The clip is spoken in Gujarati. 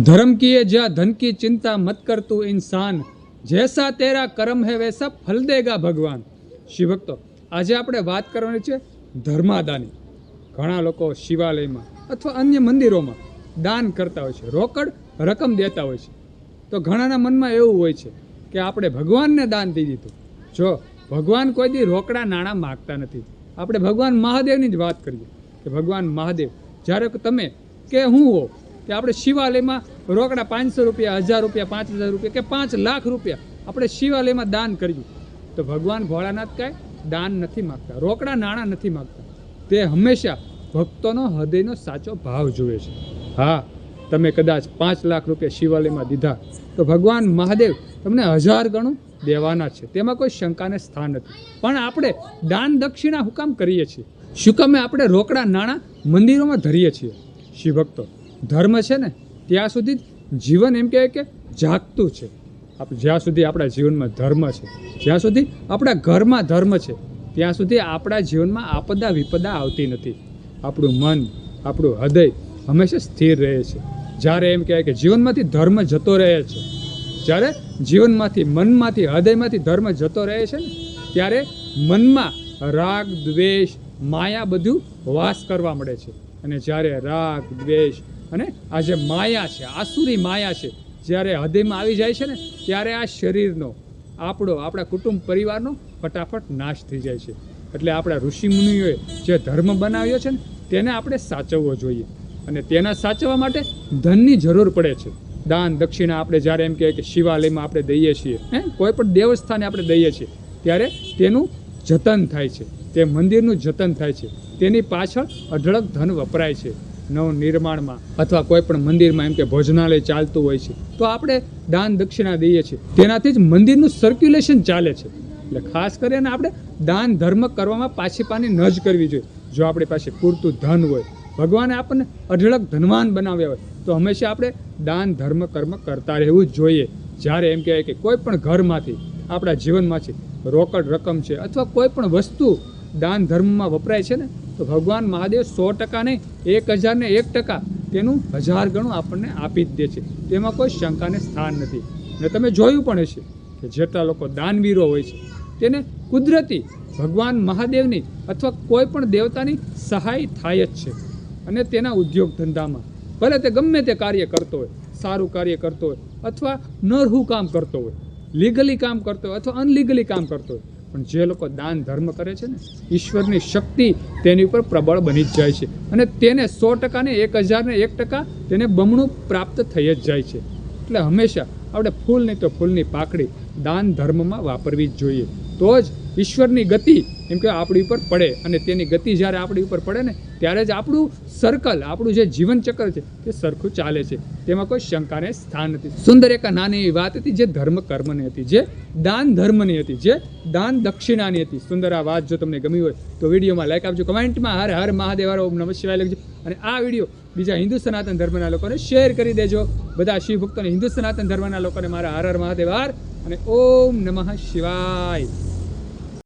धर्म की है जा धन की चिंता मत कर तू इंसान जैसा तेरा કર્મ है वैसा ફલ દેગા ભગવાન શિવભક્તો આજે આપણે વાત કરવાની છે ધર્માદાની ઘણા લોકો શિવાલયમાં અથવા અન્ય મંદિરોમાં દાન કરતા હોય છે રોકડ રકમ દેતા હોય છે તો ઘણાના મનમાં એવું હોય છે કે આપણે ભગવાનને દાન દઈ દીધું જો ભગવાન કોઈ દી રોકડા નાણાં માગતા નથી આપણે ભગવાન મહાદેવની જ વાત કરીએ કે ભગવાન મહાદેવ જ્યારે કે તમે કે હું હો કે આપણે શિવાલયમાં રોકડા પાંચસો રૂપિયા, હજાર રૂપિયા, પાંચ હજાર રૂપિયા કે પાંચ લાખ રૂપિયા આપણે શિવાલયમાં દાન કર્યું. તો ભગવાન ભોળાનાથ કાંઈ દાન નથી માગતા, રોકડા નાણાં નથી માગતા. તે હંમેશા ભક્તોનો હૃદયનો સાચો ભાવ જુએ છે. હા, તમે કદાચ પાંચ લાખ રૂપિયા શિવાલયમાં દીધા, તો ભગવાન મહાદેવ તમને હજાર ગણું દેવાના છે. તેમાં કોઈ શંકાને સ્થાન નથી. પણ આપણે દાન દક્ષિણા હુકામ કરીએ છીએ. શું કામે આપણે રોકડા નાણાં મંદિરોમાં ધરીએ છીએ? શિવભક્તો ધર્મ છે ને, ત્યાં સુધી જીવન એમ કહેવાય કે જાગતું છે. જ્યાં સુધી આપણા જીવનમાં ધર્મ છે, જ્યાં સુધી આપણા ઘરમાં ધર્મ છે, ત્યાં સુધી આપણા જીવનમાં આપદા વિપદા આવતી નથી. આપણું મન, આપણું હૃદય હંમેશા સ્થિર રહે છે. જ્યારે એમ કહેવાય કે જીવનમાંથી ધર્મ જતો રહે છે, જ્યારે જીવનમાંથી, મનમાંથી, હૃદયમાંથી ધર્મ જતો રહે છે ને, ત્યારે મનમાં રાગ, દ્વેષ, માયા બધું વાસ કરવા મળે છે. અને જ્યારે રાગ, દ્વેષ અને આ જે માયા છે, આસુરી માયા છે, જ્યારે હૃદયમાં આવી જાય છે ને, ત્યારે આ શરીરનો, આપણો, આપણા કુટુંબ પરિવારનો ફટાફટ નાશ થઈ જાય છે. એટલે આપણા ઋષિમુનિઓએ જે ધર્મ બનાવ્યો છે ને, તેને આપણે સાચવવો જોઈએ. અને તેના સાચવવા માટે ધનની જરૂર પડે છે. દાન, દક્ષિણા આપણે જ્યારે એમ કહીએ કે શિવાલયમાં આપણે દઈએ છીએ, હે? કોઈ પણ દેવસ્થાને આપણે દઈએ છીએ, ત્યારે તેનું જતન થાય છે. તે મંદિરનું જતન થાય છે. તેની પાછળ અઢળક ધન વપરાય છે. નવ નિર્માણમાં અથવા કોઈ પણ મંદિરમાં એમ કે ભોજનાલય ચાલતું હોય છે. તો આપણે દાન દક્ષિણા દઈએ છીએ. તેનાથી જ મંદિરનું સર્ક્યુલેશન ચાલે છે. એટલે ખાસ કરીને આપણે દાન ધર્મ કરવામાં પાછી પાની ન જ કરવી જોઈએ. જો આપણી પાસે પૂરતું ધન હોય, ભગવાને આપણને અઢળક ધનવાન બનાવ્યા હોય, તો હંમેશા આપણે દાન ધર્મ કર્મ કરતા રહેવું જોઈએ. જ્યારે એમ કહેવાય કે કોઈ પણ ઘરમાંથી, આપણા જીવનમાંથી રોકડ રકમ છે અથવા કોઈ પણ વસ્તુ દાન ધર્મમાં વપરાય છે ને, તો ભગવાન મહાદેવ સો ટકા નહીં, એક હજાર ને એક ટકા તેનું હજાર ગણું આપણને આપી જ દે છે. તેમાં કોઈ શંકાને સ્થાન નથી. ને તમે જોયું પણ હશે કે જેટલા લોકો દાનવીરો હોય છે, તેને કુદરતી ભગવાન મહાદેવની અથવા કોઈ પણ દેવતાની સહાય થાય જ છે. અને તેના ઉદ્યોગ ધંધામાં, ભલે તે ગમે તે કાર્ય કરતો હોય, સારું કાર્ય કરતો હોય, અથવા નરહું કામ કરતો હોય, લીગલી કામ કરતો હોય અથવા અનલીગલી કામ કરતો હોય પણ જે લોકો દાન ધર્મ કરે છે ને, ઈશ્વરની શક્તિ તેની ઉપર પ્રબળ બની જ જાય છે. અને તેને સો ટકાને એક હજારને એક ટકા તેને બમણું પ્રાપ્ત થઈ જ જાય છે. એટલે હંમેશા આપણે ફૂલ નહીં તો ફૂલની પાકડી દાન ધર્મમાં વાપરવી જ જોઈએ. તો જ ઈશ્વરની ગતિ એમ કે આપણી ઉપર પડે અને તેની ગતિ જ્યારે આપણી ઉપર પડે ને, ત્યારે જ આપણું સર્કલ આપણું જે જીવન ચક્ર છે, તે સરખું ચાલે છે. તેમાં કોઈ શંકાને સ્થાન નથી. સુંદર એક નાની એવી વાત હતી જે ધર્મ કર્મની હતી, જે દાન ધર્મની હતી, જે દાન દક્ષિણાની હતી. સુંદર આ વાત જો તમને ગમી હોય, તો વિડીયોમાં લાઈક આપજો, કમેન્ટમાં હર હર મહાદેવ, ઓમ નમઃ શિવાય લખજો. અને આ વીડિયો બીજા હિન્દુ સનાતન ધર્મના લોકોને શેર કરી દેજો. બધા શિવ ભક્તોને હિન્દુ સનાતન ધર્મના લોકોને મારા હર હર મહાદેવ અને ઓમ નમઃ શિવાય.